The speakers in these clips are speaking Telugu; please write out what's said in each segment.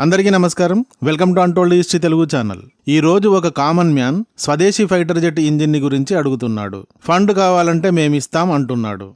అందరికీ నమస్కారం. Welcome to untold history Telugu channel. ఈ రోజు ఒక కామన్ మ్యాన్ స్వదేశీ ఫైటర్ జెట్ ఇంజిన్ని గురించి అడుగుతున్నాడు. ఫండ్ కావాలంటే మేమిస్తాం అంటున్నాడు.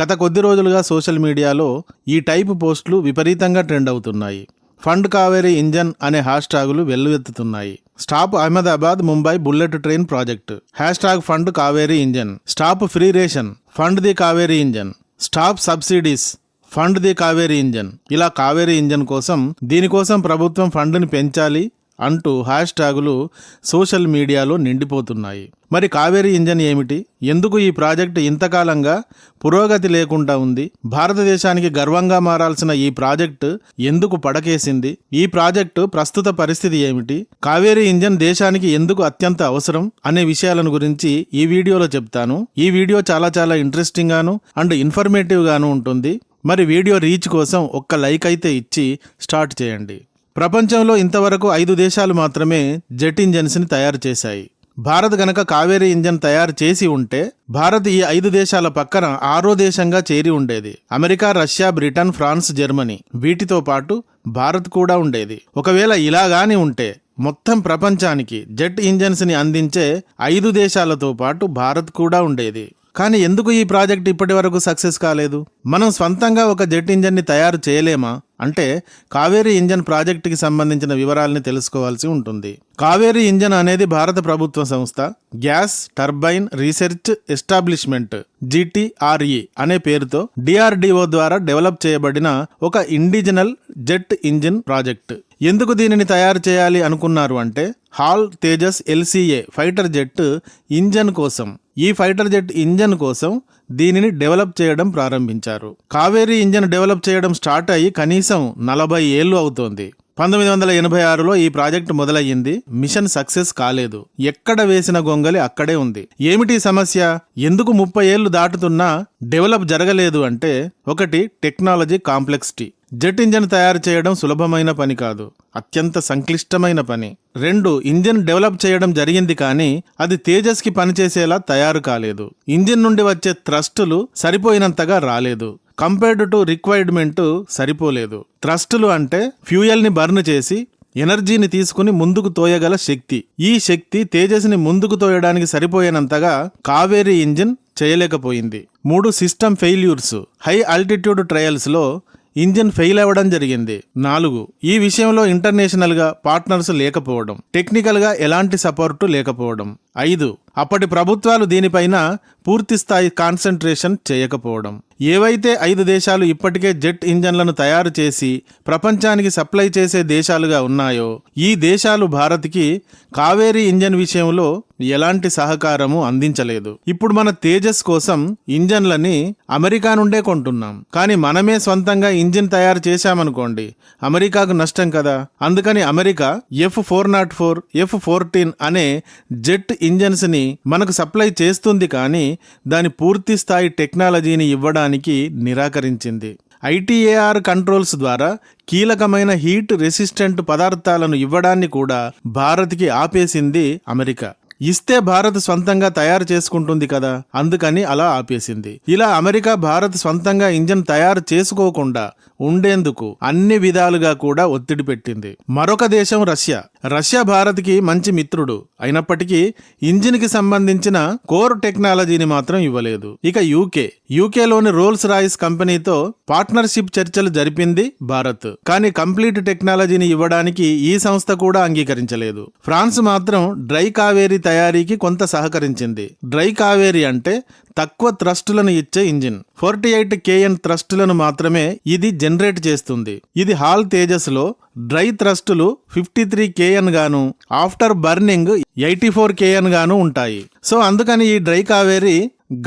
గత కొద్ది రోజులుగా సోషల్ మీడియాలో ఈ టైపు పోస్టులు విపరీతంగా ట్రెండ్ అవుతున్నాయి. ఫండ్ కావేరీ ఇంజన్ అనే హ్యాష్ ట్యాగులు వెల్లువెత్తుతున్నాయి. Stop Ahmedabad Mumbai bullet train project. Hashtag fund Kaveri engine. Stop free ration. Fund the Kaveri engine. Stop subsidies. Fund the Kaveri engine. ఇలా కావేరీ ఇంజన్ కోసం దీనికోసం ప్రభుత్వం ఫండ్ని పెంచాలి అంటూ హ్యాష్ ట్యాగులు సోషల్ మీడియాలో నిండిపోతున్నాయి. మరి కావేరీ ఇంజన్ ఏమిటి? ఎందుకు ఈ ప్రాజెక్టు ఇంతకాలంగా పురోగతి లేకుండా ఉంది? భారతదేశానికి గర్వంగా మారాల్సిన ఈ ప్రాజెక్టు ఎందుకు పడకేసింది? ఈ ప్రాజెక్టు ప్రస్తుత పరిస్థితి ఏమిటి? కావేరీ ఇంజన్ దేశానికి ఎందుకు అత్యంత అవసరం అనే విషయాలను గురించి ఈ వీడియోలో చెప్తాను. ఈ వీడియో చాలా చాలా ఇంట్రెస్టింగ్ గాను అండ్ ఇన్ఫర్మేటివ్ గాను ఉంటుంది. మరి వీడియో రీచ్ కోసం ఒక్క లైక్ అయితే ఇచ్చి స్టార్ట్ చేయండి. ప్రపంచంలో ఇంతవరకు ఐదు దేశాలు మాత్రమే జెట్ ఇంజన్స్ని తయారు చేశాయి. భారత్ గనక కావేరీ ఇంజన్ తయారు చేసి ఉంటే భారత్ ఈ ఐదు దేశాల పక్కన ఆరో దేశంగా చేరి ఉండేది. America Russia Britain France Germany వీటితో పాటు భారత్ కూడా ఉండేది. ఒకవేళ ఇలాగాని ఉంటే మొత్తం ప్రపంచానికి జెట్ ఇంజన్స్ని అందించే ఐదు దేశాలతో పాటు భారత్ కూడా ఉండేది. కానీ ఎందుకు ఈ ప్రాజెక్ట్ ఇప్పటి వరకు సక్సెస్ కాలేదు? మనం స్వంతంగా ఒక జెట్ ఇంజన్ని తయారు చేయలేమా? అంటే కావేరీ ఇంజన్ ప్రాజెక్టుకి సంబంధించిన వివరాల్ని తెలుసుకోవాల్సి ఉంటుంది. కావేరీ ఇంజన్ అనేది భారత ప్రభుత్వ సంస్థ gas turbine research establishment GTRE అనే పేరుతో డిఆర్డిఓ ద్వారా డెవలప్ చేయబడిన ఒక ఇండిజినల్ జెట్ ఇంజిన్ ప్రాజెక్ట్. ఎందుకు దీనిని తయారు చేయాలి అనుకున్నారు అంటే HAL Tejas LCA fighter jet engine కోసం. ఈ ఫైటర్ జెట్ ఇంజన్ కోసం దీనిని డెవలప్ చేయడం ప్రారంభించారు. కావేరీ ఇంజన్ డెవలప్ చేయడం స్టార్ట్ అయ్యి కనీసం నలభై ఏళ్ళు అవుతోంది. పంతొమ్మిది వందల ఎనభై ఆరులో ఈ ప్రాజెక్ట్ మొదలయ్యింది. మిషన్ సక్సెస్ కాలేదు. ఎక్కడ వేసిన గొంగలి అక్కడే ఉంది. ఏమిటి సమస్య? ఎందుకు ముప్పై ఏళ్ళు దాటుతున్నా డెవలప్ జరగలేదు అంటే ఒకటి టెక్నాలజీ కాంప్లెక్సిటీ. జెట్ ఇంజన్ తయారు చేయడం సులభమైన పని కాదు. అత్యంత సంక్లిష్టమైన పని. రెండు ఇంజిన్ డెవలప్ చేయడం జరిగింది కానీ అది తేజస్కి పనిచేసేలా తయారు కాలేదు. ఇంజిన్ నుండి వచ్చే థ్రస్టులు సరిపోయినంతగా రాలేదు. కంపేర్డ్ టు రిక్వైర్మెంట్ సరిపోలేదు. థ్రస్టులు అంటే ఫ్యూయల్ని బర్న్ చేసి ఎనర్జీని తీసుకుని ముందుకు తోయగల శక్తి. ఈ శక్తి తేజస్ని ముందుకు తోయడానికి సరిపోయేనంతగా కావేరీ ఇంజిన్ చేయలేకపోయింది. మూడు సిస్టమ్ ఫెయిల్యూర్స్ హై ఆల్టిట్యూడ్ ట్రయల్స్లో ఇంజిన్ ఫెయిల్ అవ్వడం జరిగింది. నాలుగు ఈ విషయంలో ఇంటర్నేషనల్గా పార్ట్నర్స్ లేకపోవడం. టెక్నికల్గా ఎలాంటి సపోర్టు లేకపోవడం. ఐదు అప్పటి ప్రభుత్వాలు దీనిపైన పూర్తి స్థాయి కాన్సన్ట్రేషన్ చేయకపోవడం. ఏవైతే ఐదు దేశాలు ఇప్పటికే జెట్ ఇంజన్లను తయారు చేసి ప్రపంచానికి సప్లై చేసే దేశాలుగా ఉన్నాయో ఈ దేశాలు భారత్కి కావేరీ ఇంజన్ విషయంలో ఎలాంటి సహకారము అందించలేదు. ఇప్పుడు మన తేజస్ కోసం ఇంజన్లని అమెరికా నుండే కొంటున్నాం. కానీ మనమే సొంతంగా ఇంజిన్ తయారు చేశామనుకోండి అమెరికాకు నష్టం కదా. అందుకని America F four not four F fourteen అనే జెట్ ఇంజన్స్ని మనకు సప్లై చేస్తుంది కానీ దాని పూర్తి స్థాయి టెక్నాలజీని ఇవ్వడానికి నిరాకరించింది. ఐటీఏఆర్ కంట్రోల్స్ ద్వారా కీలకమైన హీట్ రెసిస్టెంట్ పదార్థాలను ఇవ్వడాన్ని కూడా భారత్కి ఆపేసింది అమెరికా. ఇస్తే భారత్ స్వంతంగా తయారు చేసుకుంటుంది కదా. అందుకని అలా ఆపేసింది. ఇలా అమెరికా భారత్ స్వంతంగా ఇంజన్ తయారు చేసుకోకుండా ఉండేందుకు అన్ని విధాలుగా కూడా ఒత్తిడి పెట్టింది. మరొక దేశం రష్యా. రష్యా భారత్కి మంచి మిత్రుడు. అయినప్పటికీ ఇంజిన్కి సంబంధించిన కోర్ టెక్నాలజీని మాత్రం ఇవ్వలేదు. ఇక యూకే. యూకేలోని రోల్స్ రాయిస్ కంపెనీతో పార్ట్నర్షిప్ చర్చలు జరిపింది భారత్. కానీ కంప్లీట్ టెక్నాలజీని ఇవ్వడానికి ఈ సంస్థ కూడా అంగీకరించలేదు. ఫ్రాన్స్ మాత్రం డ్రై కావేరీ తయారీకి కొంత సహకరించింది. డ్రై కావేరీ అంటే తక్కువ థ్రస్టులను ఇచ్చే ఇంజిన్. ఫోర్టీ ఎయిట్ కేఎన్ థ్రస్టులను మాత్రమే ఇది జనరేట్ చేస్తుంది. ఇది హాల్ తేజస్లో డ్రై థ్రస్టులు ఫిఫ్టీ త్రీ కేఎన్ గాను after burning eighty four KN గాను ఉంటాయి. సో అందుకని ఈ డ్రై కావేరి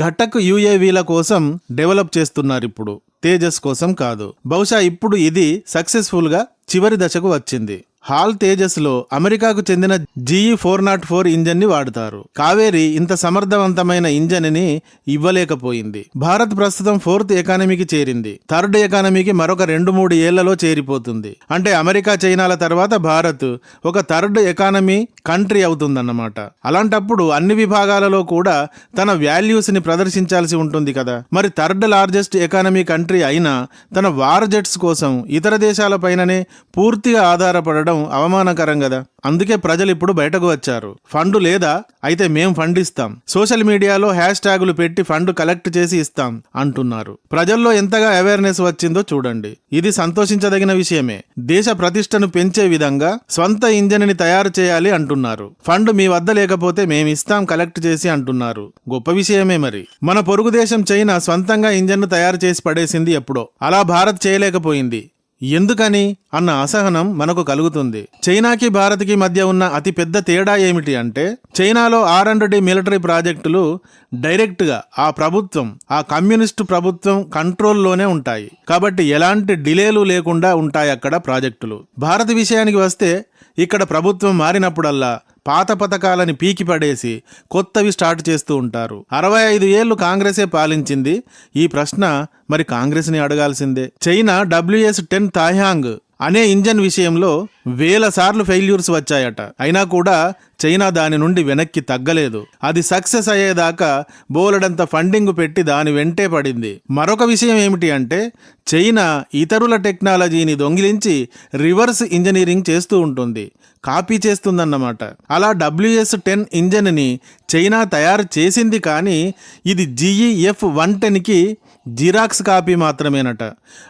ఘటక్ యుఏవీల కోసం డెవలప్ చేస్తున్నారు ఇప్పుడు తేజస్ కోసం కాదు. బహుశా ఇప్పుడు ఇది సక్సెస్ఫుల్గా చివరి దశకు వచ్చింది. హాల్ తేజస్లో అమెరికాకు చెందిన జీఈ ఫోర్ నాట్ ఫోర్ ఇంజన్ని వాడతారు. వాడుతారు కావేరి ఇంత సమర్థవంతమైన ఇంజన్ని ఇవ్వలేకపోయింది. భారత్ ప్రస్తుతం ఫోర్త్ ఎకానమీకి చేరింది. థర్డ్ ఎకానమీకి మరొక రెండు మూడు ఏళ్ళలో చేరిపోతుంది. అంటే అమెరికా చైనాల తర్వాత భారత్ ఒక థర్డ్ ఎకానమీ కంట్రీ అవుతుందన్నమాట. అలాంటప్పుడు అన్ని విభాగాలలో కూడా తన వాల్యూస్ని ప్రదర్శించాల్సి ఉంటుంది కదా. మరి థర్డ్ లార్జెస్ట్ ఎకానమీ కంట్రీ అయినా తన వార్ జెట్స్ కోసం ఇతర దేశాల పైననే పూర్తిగా ఆధారపడడం అవమానకరం కదా అందుకే ప్రజలు ఇప్పుడు బయటకు వచ్చారు. ఫండ్ లేదా? అయితే మేం ఫండ్ ఇస్తాం సోషల్ మీడియాలో హ్యాష్ ట్యాగులు పెట్టి ఫండ్ కలెక్ట్ చేసి ఇస్తాం అంటున్నారు. ప్రజల్లో ఎంతగా అవేర్నెస్ వచ్చిందో చూడండి. ఇది సంతోషించదగిన విషయమే. దేశ ప్రతిష్టను పెంచే విధంగా స్వంత ఇంజన్ని తయారు చేయాలి అంటున్నారు. ఫండ్ మీ వద్ద లేకపోతే మేము ఇస్తాం కలెక్ట్ చేసి అంటున్నారు. గొప్ప విషయమే మరి. మన పొరుగు దేశం చైనా స్వంతంగా ఇంజన్ను తయారు చేసి పడేసింది ఎప్పుడో. అలా భారత్ చేయలేకపోయింది. ఎందుకని అన్న అసహనం మనకు కలుగుతుంది. చైనాకి భారత్కి మధ్య ఉన్న అతి పెద్ద తేడా ఏమిటి అంటే చైనాలో ఆర్ అండ్ డి మిలిటరీ ప్రాజెక్టులు డైరెక్ట్గా ఆ ప్రభుత్వం ఆ కమ్యూనిస్టు ప్రభుత్వం కంట్రోల్లోనే ఉంటాయి. కాబట్టి ఎలాంటి డిలేలు లేకుండా ఉంటాయి అక్కడ ప్రాజెక్టులు. భారత్ విషయానికి వస్తే ఇక్కడ ప్రభుత్వం మారినప్పుడల్లా పాత పథకాలని పీకి పడేసి కొత్తవి స్టార్ట్ చేస్తూ ఉంటారు. అరవై ఐదు ఏళ్ళు కాంగ్రెసే పాలించింది. ఈ ప్రశ్న మరి కాంగ్రెస్ని అడగాల్సిందే. చైనా డబ్ల్యూఎస్ టెన్ తాయాంగ్ అనే ఇంజన్ విషయంలో వేల సార్లు ఫెయిల్యూర్స్ వచ్చాయట. అయినా కూడా చైనా దాని నుండి వెనక్కి తగ్గలేదు. అది సక్సెస్ అయ్యేదాకా బోలెడంత ఫండింగ్ పెట్టి దాని వెంటే పడింది. మరొక విషయం ఏమిటి అంటే చైనా ఇతరుల టెక్నాలజీని దొంగిలించి రివర్స్ ఇంజనీరింగ్ చేస్తూ ఉంటుంది. కాపీ చేస్తుందన్నమాట. అలా డబ్ల్యూఎస్ టెన్ ఇంజన్ని చైనా తయారు చేసింది కానీ ఇది జిఈఎఫ్ వన్ టెన్కి జిరాక్స్ కాపీ మాత్రమేనట.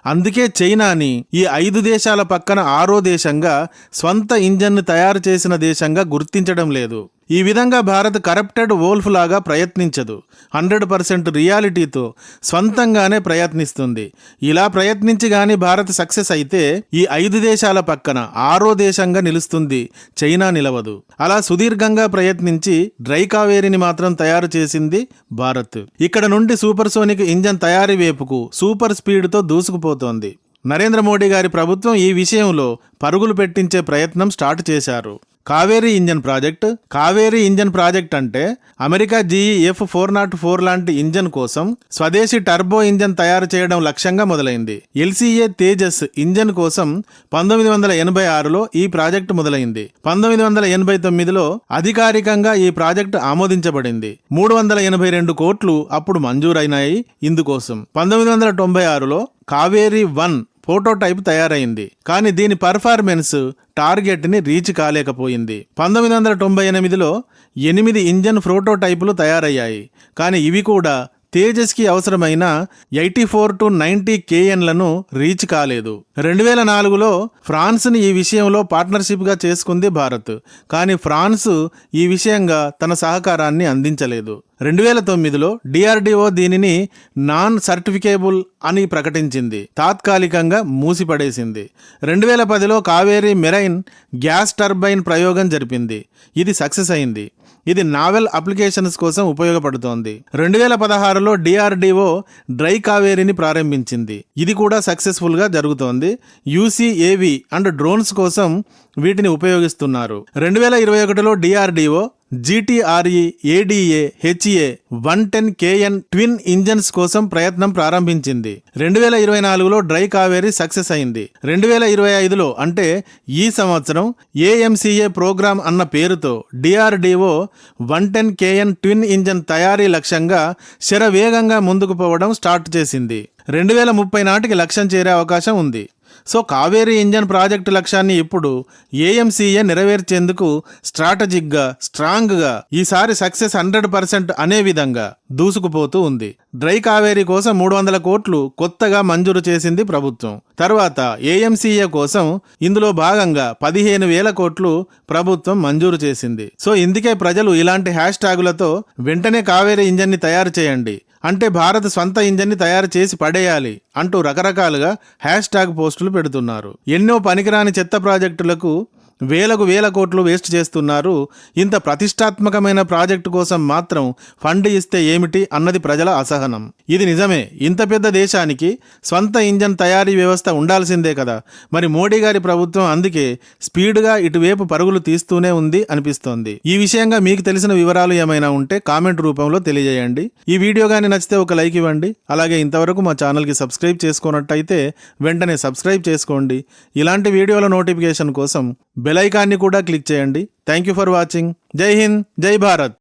అందుకే చైనాని ఈ ఐదు దేశాల పక్కన ఆరో దేశంగా స్వంత ఇంజన్ను తయారు చేసిన దేశంగా గుర్తించడం లేదు. ఈ విధంగా భారత్ కరప్టెడ్ వోల్ఫ్ లాగా ప్రయత్నించదు. హండ్రెడ్ పర్సెంట్ రియాలిటీతో స్వంతంగానే ప్రయత్నిస్తుంది. ఇలా ప్రయత్నించి గాని భారత్ సక్సెస్ అయితే ఈ ఐదు దేశాల పక్కన ఆరో దేశంగా నిలుస్తుంది. చైనా నిలవదు. అలా సుదీర్ఘంగా ప్రయత్నించి డ్రై కావేరిని మాత్రం తయారు చేసింది భారత్. ఇక్కడ నుండి సూపర్ సోనిక్ ఇంజన్ తయారీ వైపుకు సూపర్ స్పీడ్తో దూసుకుపోతోంది. నరేంద్ర మోడీ గారి ప్రభుత్వం ఈ విషయంలో పరుగులు పెట్టించే ప్రయత్నం స్టార్ట్ చేశారు. Kaveri engine project. Kaveri engine project అంటే America GE F four not four లాంటి ఇంజన్ కోసం స్వదేశీ టర్బో ఇంజన్ తయారు చేయడం లక్ష్యంగా మొదలైంది. ఎల్సీఏ తేజస్ ఇంజన్ కోసం పంతొమ్మిది వందల ఎనభై ఆరులో ఈ ప్రాజెక్టు మొదలైంది. పంతొమ్మిది వందల ఎనభై తొమ్మిదిలో అధికారికంగా ఈ ప్రాజెక్టు ఆమోదించబడింది. మూడు వందల ఎనభై రెండు కోట్లు అప్పుడు మంజూరైనాయి ఇందుకోసం. పంతొమ్మిది వందల తొంభై ఆరులో కావేరీ వన్ ప్రోటోటైప్ తయారైంది. కానీ దీని పర్ఫార్మెన్స్ టార్గెట్ని రీచ్ కాలేకపోయింది. పంతొమ్మిది వందల తొంభై ఎనిమిదిలో ఎనిమిది ఇంజన్ ప్రోటోటైపులు తయారయ్యాయి. కానీ ఇవి కూడా తేజస్కి అవసరమైన ఎయిటీ ఫోర్ టు నైంటీ కేఎన్లను రీచ్ కాలేదు. రెండు వేల నాలుగులో ఫ్రాన్స్ని ఈ విషయంలో పార్ట్నర్షిప్గా చేసుకుంది భారత్. కానీ ఫ్రాన్స్ ఈ విషయంగా తన సహకారాన్ని అందించలేదు. రెండు వేల తొమ్మిదిలో డిఆర్డిఓ దీనిని నాన్ సర్టిఫికేబుల్ అని ప్రకటించింది. తాత్కాలికంగా మూసిపడేసింది. రెండు వేల పదిలో కావేరీ మెరైన్ గ్యాస్ టర్బైన్ ప్రయోగం జరిపింది. ఇది సక్సెస్ అయింది. ఇది నావెల్ అప్లికేషన్స్ కోసం ఉపయోగపడుతోంది. రెండు వేల పదహారులో డిఆర్డిఓ డ్రై కావేరీని ప్రారంభించింది. ఇది కూడా సక్సెస్ఫుల్గా జరుగుతోంది యూసీఏవి అండ్ డ్రోన్స్ కోసం వీటిని ఉపయోగిస్తున్నారు. రెండు వేల ఇరవై ఒకటిలో DRDO GTRE ADA H A one ten KN engines కోసం ప్రయత్నం ప్రారంభించింది. రెండు వేల ఇరవై నాలుగులో డ్రై కావేరీ సక్సెస్ అయింది. రెండు వేల ఇరవై ఐదులో అంటే ఈ సంవత్సరం ఏఎంసీఏ ప్రోగ్రామ్ అన్న పేరుతో DRDO one ten KN twin engine తయారీ లక్ష్యంగా శరవేగంగా ముందుకు పోవడం స్టార్ట్ చేసింది. రెండు వేల ముప్పై నాటికి లక్ష్యం చేరే అవకాశం ఉంది. సో కావేరీ ఇంజన్ ప్రాజెక్టు లక్ష్యాన్ని ఇప్పుడు ఏఎంసీఏ నెరవేర్చేందుకు స్ట్రాటజిక్గా స్ట్రాంగ్గా ఈసారి సక్సెస్ హండ్రెడ్ పర్సెంట్ అనే విధంగా దూసుకుపోతూ ఉంది. డ్రై కావేరీ కోసం మూడు వందల కోట్లు కొత్తగా మంజూరు చేసింది ప్రభుత్వం. తర్వాత ఏఎంసీఏ కోసం ఇందులో భాగంగా పదిహేను వేల కోట్లు ప్రభుత్వం మంజూరు చేసింది. సో ఇందుకే ప్రజలు ఇలాంటి హ్యాష్ ట్యాగులతో వెంటనే కావేరీ ఇంజన్ని తయారు చేయండి. అంటే భారత్ సొంత ఇంజన్ని తయారు చేసి పడేయాలి అంటూ రకరకాలుగా హ్యాష్ ట్యాగ్ పోస్టులు పెడుతున్నారు. ఎన్నో పనికిరాని చెత్త ప్రాజెక్టులకు వేలకు వేల కోట్లు వేస్ట్ చేస్తున్నారు. ఇంత ప్రతిష్టాత్మకమైన ప్రాజెక్టు కోసం మాత్రం ఫండ్ ఇస్తే ఏమిటి అన్నది ప్రజల అసహనం. ఇది నిజమే. ఇంత పెద్ద దేశానికి స్వంత ఇంజన్ తయారీ వ్యవస్థ ఉండాల్సిందే కదా. మరి మోడీ గారి ప్రభుత్వం అందుకే స్పీడ్గా ఇటువైపు పరుగులు తీస్తూనే ఉంది అనిపిస్తోంది. ఈ విషయంగా మీకు తెలిసిన వివరాలు ఏమైనా ఉంటే కామెంట్ రూపంలో తెలియజేయండి. ఈ వీడియో కానీ నచ్చితే ఒక లైక్ ఇవ్వండి. అలాగే ఇంతవరకు మా ఛానల్కి సబ్స్క్రైబ్ చేసుకున్నట్టయితే వెంటనే సబ్స్క్రైబ్ చేసుకోండి. ఇలాంటి వీడియోల నోటిఫికేషన్ కోసం బెలైకాన్ని కూడా క్లిక్ చేయండి. థ్యాంక్ యూ ఫర్ వాచింగ్ జై హింద్ జై భారత్.